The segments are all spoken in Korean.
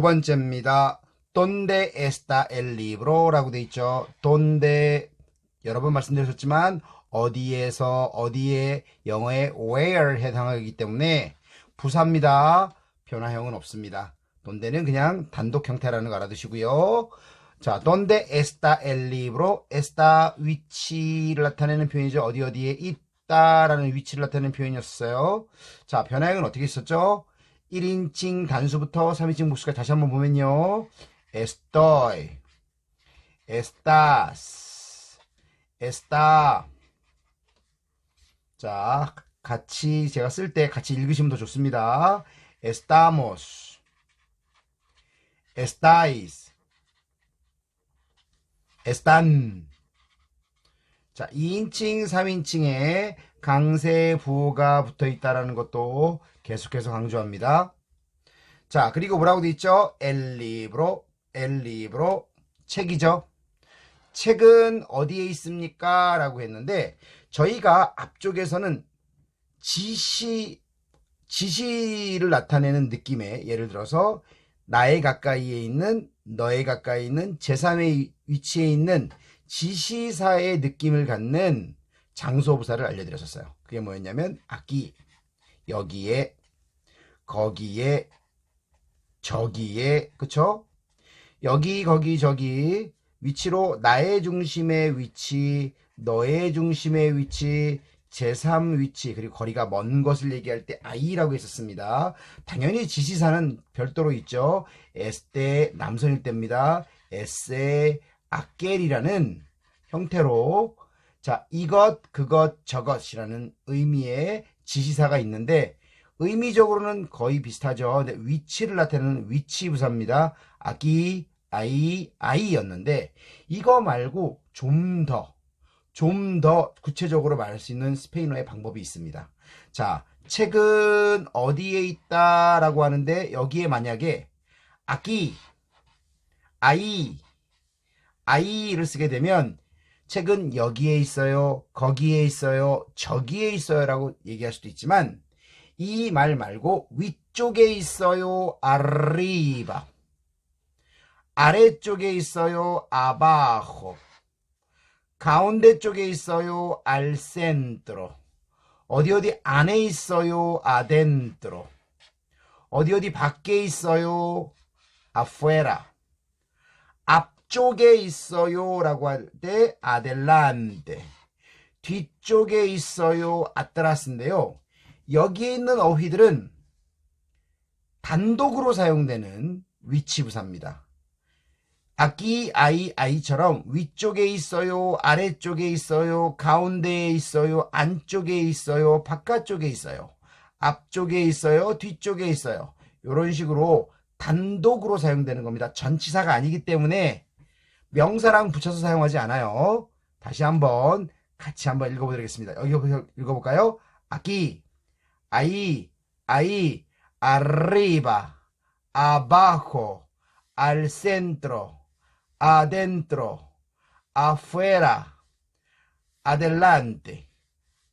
번째입니다. Donde está el libro? 라고 돼 있죠. Donde 여러 번 말씀드렸지만 어디에서 어디에 영어의 where 해당하기 때문에 부사입니다. 변화형은 없습니다. donde는 그냥 단독 형태라는 거 알아두시고요. 자, donde está el libro? está 위치를 나타내는 표현이죠. 어디 어디에 있다라는 위치를 나타내는 표현이었어요. 자, 변화형은 어떻게 있었죠? 1인칭 단수부터 3인칭 복수까지 다시 한번 보면요. estoy, estás, está. 자, 같이 제가 쓸 때 같이 읽으시면 더 좋습니다. estamos, estáis, están. 자, 2인칭, 3인칭에 강세 부호가 붙어 있다라는 것도 계속해서 강조합니다. 자, 그리고 뭐라고 돼 있죠? el libro, 책이죠. 책은 어디에 있습니까? 라고 했는데, 저희가 앞쪽에서는 지시, 지시를 나타내는 느낌의, 예를 들어서, 나의 가까이에 있는, 너의 가까이 있는, 제3의 위치에 있는 지시사의 느낌을 갖는 장소부사를 알려드렸었어요. 그게 뭐였냐면, aquí, 여기에, 거기에, 저기에, 그쵸? 여기, 거기, 저기, 위치로 나의 중심의 위치, 너의 중심의 위치, 제3 위치, 그리고 거리가 먼 것을 얘기할 때 I라고 했었습니다. 당연히 지시사는 별도로 있죠. 에스테, 남성일 때입니다. 에세, 아겔이라는 형태로 자, 이것, 그것, 저것이라는 의미의 지시사가 있는데 의미적으로는 거의 비슷하죠. 근데 위치를 나타내는 위치 부사입니다. 아기, 아이, 아이였는데 이거 말고 좀 더, 좀 더 구체적으로 말할 수 있는 스페인어의 방법이 있습니다. 자, 책은 어디에 있다라고 하는데 여기에 만약에 아기, 아이, 아이를 쓰게 되면 책은 여기에 있어요, 거기에 있어요, 저기에 있어요 라고 얘기할 수도 있지만 이 말 말고 위쪽에 있어요, arriba. 아래쪽에 있어요, abajo. 가운데 쪽에 있어요, centro. 어디 어디 안에 있어요, adentro. 어디 어디 밖에 있어요, afuera. 앞쪽에 있어요 라고 할때 adelante. 뒤쪽에 있어요, atrás인데요. 여기에 있는 어휘들은 단독으로 사용되는 위치 부사입니다. 아기, 아이, 아이처럼 위쪽에 있어요, 아래쪽에 있어요, 가운데에 있어요, 안쪽에 있어요, 바깥쪽에 있어요, 앞쪽에 있어요, 뒤쪽에 있어요. 이런 식으로 단독으로 사용되는 겁니다. 전치사가 아니기 때문에 명사랑 붙여서 사용하지 않아요. 다시 한번 같이 한번 읽어보겠습니다. 여기 읽어볼까요? 아기, 아이, 아이, abajo, al centro, adentro, afuera, adelante,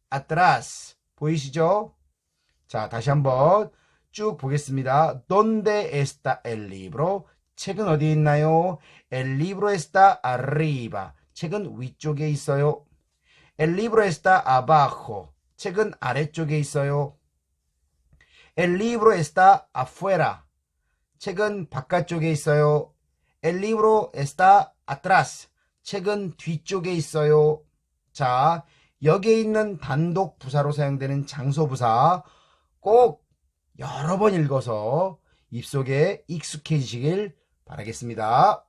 atrás. 보이시죠? 자, 다시 한번 쭉 보겠습니다. ¿Dónde está el libro? 책은 어디 있나요? El libro está arriba. 책은 위쪽에 있어요. El libro está abajo. 책은 아래쪽에 있어요. El libro está afuera. 책은 바깥쪽에 있어요. El libro está atrás. 책은 뒤쪽에 있어요. 자, 여기에 있는 단독 부사로 사용되는 장소 부사 꼭 여러 번 읽어서 입속에 익숙해지시길 바라겠습니다.